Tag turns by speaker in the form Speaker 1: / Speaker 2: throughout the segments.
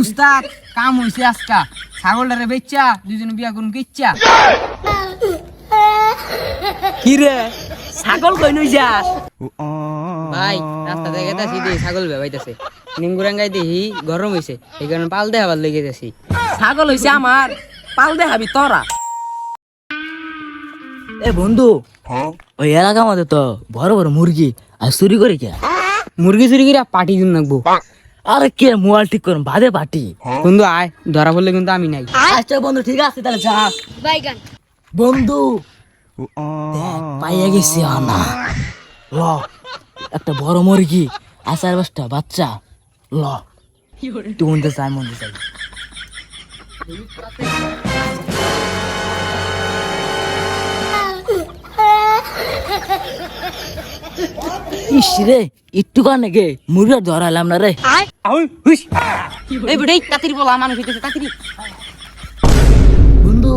Speaker 1: উস্তাদ কাম হইছে আজকা। ছাগলটারে বেচ্চা দুজনে বিয়া করুন কিচ্ছা।
Speaker 2: কি রে? ছাগল কই নই যাস?
Speaker 1: ভাই রাস্তা থেকে ছাগল বেবাইতেছে। নিঙ্গুরাঙ্গাই দেখি গরম হইছে এই কারণে পাল দেখাবার লেগে গেছি।
Speaker 2: ছাগল হইছে আমার পাল দেখাবি তোরা।
Speaker 3: এ বন্ধু ওই এলাকার মধ্যে তো বড় বড় মুরগি আর চুরি করে কে?
Speaker 1: মুরগি চুরি করে পাটি দিন নাকবো
Speaker 3: আরে কে মোবাইল ঠিক করুন? বাদে পাটি
Speaker 1: বন্ধু আয়। ধরা পড়লে কিন্তু আমি নাই।
Speaker 3: আচ্ছা বন্ধু ঠিক আছে তাহলে যা। বন্ধু পাইয়া গেছি না ল একটা বড় মুরগি আচার বাসটা বাচ্চা। ল। তুই মন্দির চাই মন্দির চাই। ইস রে একটু কানে গে মুরগি ধরালাম না রে।
Speaker 1: এই বেটাই তাড়াতাড়ি বলা মানুষ হইতেছে তাড়াতাড়ি।
Speaker 3: বন্ধু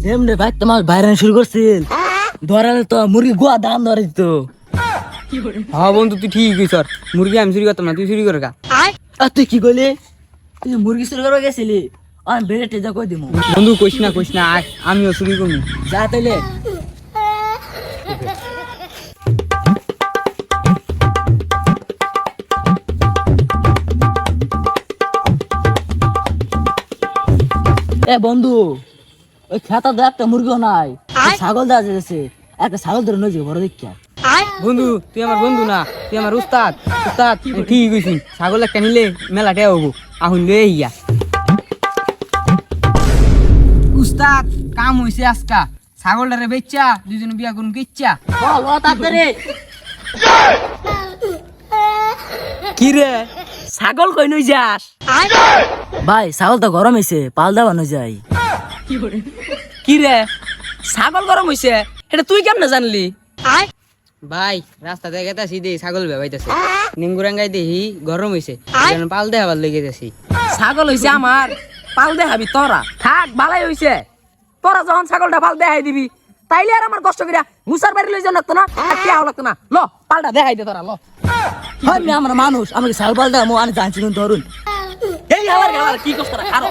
Speaker 3: সেম রে ভাই তোমার বাইরে শুরু করছিল ধরালে তো মুরগি গোয়া দাম ধরে দিত।
Speaker 1: হ্যাঁ বন্ধু তুই ঠিক কইছ মুরগি আমি চুরি করতাম না তুই চুরি করে গা
Speaker 3: আর তুই কি করলি তুই মুরগি চুরি করে গেছিলি? আমি বেড়ে টেজা কই দিমু?
Speaker 1: বন্ধু কইস না কইস না আমিও চুরি করব
Speaker 3: যা তাইলে। এ বন্ধু ওই খেতা দে একটা মুরগিও নাই ছাগল দেওয়া যেতেছে একটা ছাগল ধরে নয় বড় দেখা
Speaker 1: বন্ধু তুই আমার বন্ধু না তুই আমার উস্তাদ। উস্তাদ ঠিক কইছি ছাগল একটা নিলে মেলা টেয়া হব আহুন লয়ে ইয়া উস্তাদ কাম হইছে আজকা। ছাগলটারে বেচ্চা দুজনে বিয়া করুন কিচ্ছা
Speaker 3: বল ও তাড়াতাড়ি।
Speaker 2: কি রে? ছাগল কই নই যাস?
Speaker 3: ভাই ছাগল তো গরম হয়েছে পাল দেওয়ানো যায়
Speaker 2: কি রে? ছাগল গরম হইছে? এটা তুই কেমনে জানলি?
Speaker 1: ভাই রাস্তা থেকে গেতাছি দেখি ছাগল বেবাইতেছে। নিঙ্গুরাঙ্গাই দেখি গরম কারণে পাল দেখাবার লেগে গেছি।
Speaker 2: ছাগল হইছে আমার পাল দেখাবি তোরা। থাক ভালাই হইছে। তোরা যখন ছাগলটা পাল দেখাই দিবি তাইলে আর আমার কষ্ট করিয়া মুসার বাড়ি লই যাওয়া লাগতো না? আর টিয়াও লাগতো না? ল, পাল্টা দেখাই দে তোরা, ল।
Speaker 3: আমি আমার মানুষ, আমাকে সাল পাল্টা মো আমি জানছি ধরুন
Speaker 2: এই গেলার, কি কষ্ট খারো।